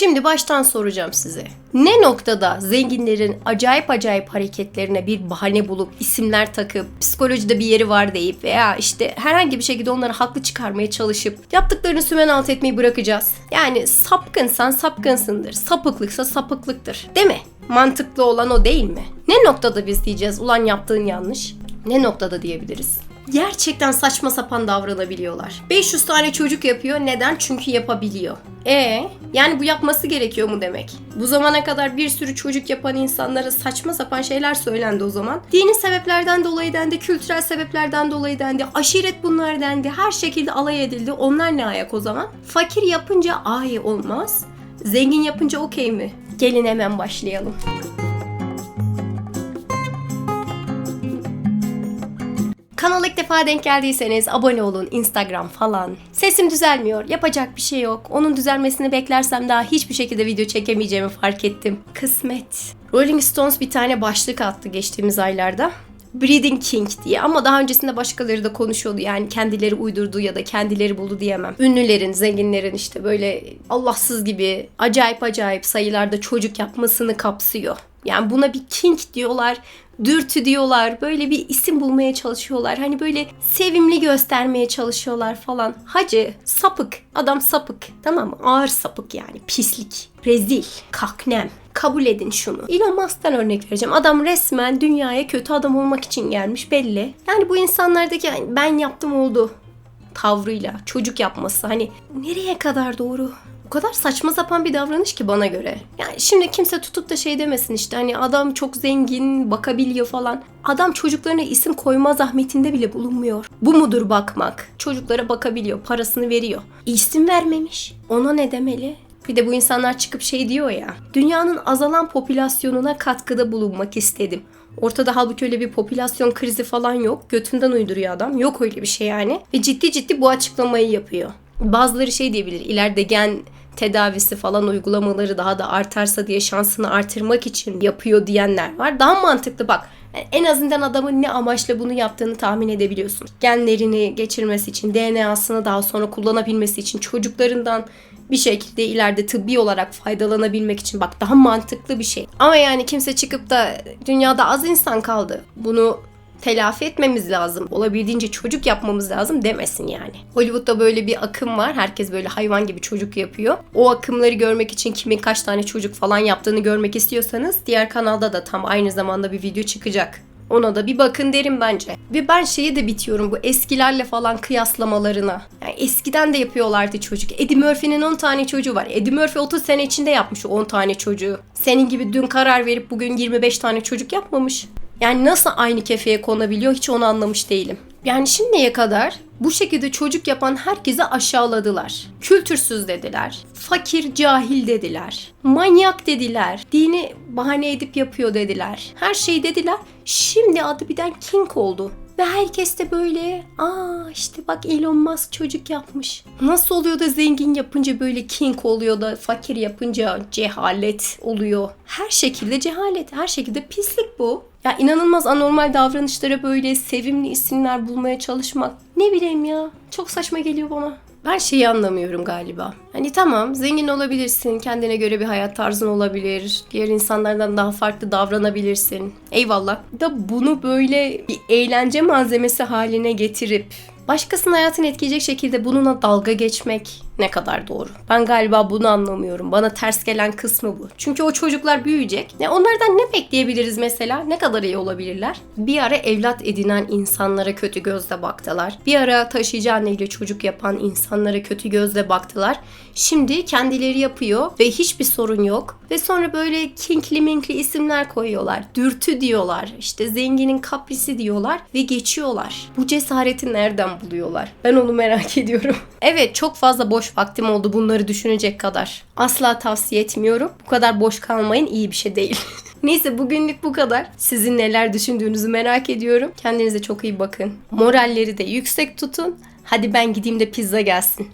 Şimdi baştan soracağım size. Ne noktada zenginlerin acayip acayip hareketlerine bir bahane bulup isimler takıp psikolojide bir yeri var deyip veya işte herhangi bir şekilde onları haklı çıkarmaya çalışıp yaptıklarını sümen alt etmeyi bırakacağız. Yani sapkınsan sapkınsındır. Sapıklıksa sapıklıktır. Değil mi? Mantıklı olan o değil mi? Ne noktada biz diyeceğiz ulan yaptığın yanlış? Ne noktada diyebiliriz? Gerçekten saçma sapan davranabiliyorlar. 500 tane çocuk yapıyor. Neden? Çünkü yapabiliyor. E yani bu yapması gerekiyor mu demek? Bu zamana kadar bir sürü çocuk yapan insanlara saçma sapan şeyler söylendi o zaman. Dini sebeplerden dolayı dendi, kültürel sebeplerden dolayı dendi, aşiret bunlar dendi. Her şekilde alay edildi. Onlar ne ayak o zaman? Fakir yapınca ay olmaz. Zengin yapınca okey mi? Gelin hemen başlayalım. Kanala ilk defa denk geldiyseniz abone olun, Instagram falan. Sesim düzelmiyor, yapacak bir şey yok. Onun düzelmesini beklersem daha hiçbir şekilde video çekemeyeceğimi fark ettim. Kısmet. Rolling Stones bir tane başlık attı geçtiğimiz aylarda. Breeding King diye ama daha öncesinde başkaları da konuşuyordu yani kendileri uydurdu ya da kendileri buldu diyemem. Ünlülerin, zenginlerin işte böyle Allahsız gibi acayip acayip sayılarda çocuk yapmasını kapsıyor. Yani buna bir king diyorlar, dürtü diyorlar. Böyle bir isim bulmaya çalışıyorlar. Hani böyle sevimli göstermeye çalışıyorlar falan. Hacı, sapık. Adam sapık. Tamam mı? Ağır sapık yani. Pislik. Rezil. Kaknem. Kabul edin şunu. Elon Musk'tan örnek vereceğim. Adam resmen dünyaya kötü adam olmak için gelmiş belli. Yani bu insanlardaki yani ben yaptım oldu tavrıyla çocuk yapması hani nereye kadar doğru? O kadar saçma sapan bir davranış ki bana göre. Yani şimdi kimse tutup da şey demesin işte hani adam çok zengin, bakabiliyor falan. Adam çocuklarına isim koyma zahmetinde bile bulunmuyor. Bu mudur bakmak? Çocuklara bakabiliyor, parasını veriyor. İsim vermemiş. Ona ne demeli? Bir de bu insanlar çıkıp şey diyor ya. Dünyanın azalan popülasyonuna katkıda bulunmak istedim. Ortada halbuki öyle bir popülasyon krizi falan yok. Götünden uyduruyor adam. Yok öyle bir şey yani. Ve ciddi ciddi bu açıklamayı yapıyor. Bazıları şey diyebilir. İleride gen tedavisi falan uygulamaları daha da artarsa diye şansını artırmak için yapıyor diyenler var. Daha mantıklı bak. En azından adamın ne amaçla bunu yaptığını tahmin edebiliyorsun. Genlerini geçirmesi için, DNA'sını daha sonra kullanabilmesi için, çocuklarından bir şekilde ileride tıbbi olarak faydalanabilmek için bak daha mantıklı bir şey. Ama yani kimse çıkıp da dünyada az insan kaldı. Bunu telafi etmemiz lazım. Olabildiğince çocuk yapmamız lazım demesin yani. Hollywood'da böyle bir akım var. Herkes böyle hayvan gibi çocuk yapıyor. O akımları görmek için kimin kaç tane çocuk falan yaptığını görmek istiyorsanız diğer kanalda da tam aynı zamanda bir video çıkacak. Ona da bir bakın derim bence. Ve ben şeyi de bitiyorum bu eskilerle falan kıyaslamalarına. Yani eskiden de yapıyorlardı çocuk. Eddie Murphy'nin 10 tane çocuğu var. Eddie Murphy 30 sene içinde yapmış o 10 tane çocuğu. Senin gibi dün karar verip bugün 25 tane çocuk yapmamış. Yani nasıl aynı kefeye konabiliyor hiç onu anlamış değilim. Yani şimdiye kadar bu şekilde çocuk yapan herkese aşağıladılar. Kültürsüz dediler. Fakir, cahil dediler. Manyak dediler. Dini bahane edip yapıyor dediler. Her şey dediler. Şimdi adı birden King oldu. Ve herkes de böyle aa işte bak Elon Musk çocuk yapmış. Nasıl oluyor da zengin yapınca böyle king oluyor da fakir yapınca cehalet oluyor. Her şekilde cehalet, her şekilde pislik bu. Ya inanılmaz anormal davranışlara böyle sevimli isimler bulmaya çalışmak. Ne bileyim ya. Çok saçma geliyor bana. Ben şeyi anlamıyorum galiba. Hani tamam zengin olabilirsin, kendine göre bir hayat tarzın olabilir, diğer insanlardan daha farklı davranabilirsin. Eyvallah. Da bunu böyle bir eğlence malzemesi haline getirip başkasının hayatını etkileyecek şekilde bununla dalga geçmek ne kadar doğru? Ben galiba bunu anlamıyorum. Bana ters gelen kısmı bu. Çünkü o çocuklar büyüyecek. Ne onlardan ne bekleyebiliriz mesela? Ne kadar iyi olabilirler? Bir ara evlat edinen insanlara kötü gözle baktılar. Bir ara taşıyıcı anneyle çocuk yapan insanlara kötü gözle baktılar. Şimdi kendileri yapıyor ve hiçbir sorun yok. Ve sonra böyle kinkli minkli isimler koyuyorlar. Dürtü diyorlar. İşte zenginin kaprisi diyorlar ve geçiyorlar. Bu cesareti nereden buluyorlar? Ben onu merak ediyorum. evet çok fazla vaktim oldu bunları düşünecek kadar. Asla tavsiye etmiyorum. Bu kadar boş kalmayın iyi bir şey değil. Neyse bugünlük bu kadar. Sizin neler düşündüğünüzü merak ediyorum. Kendinize çok iyi bakın. Moralleri de yüksek tutun. Hadi ben gideyim de pizza gelsin.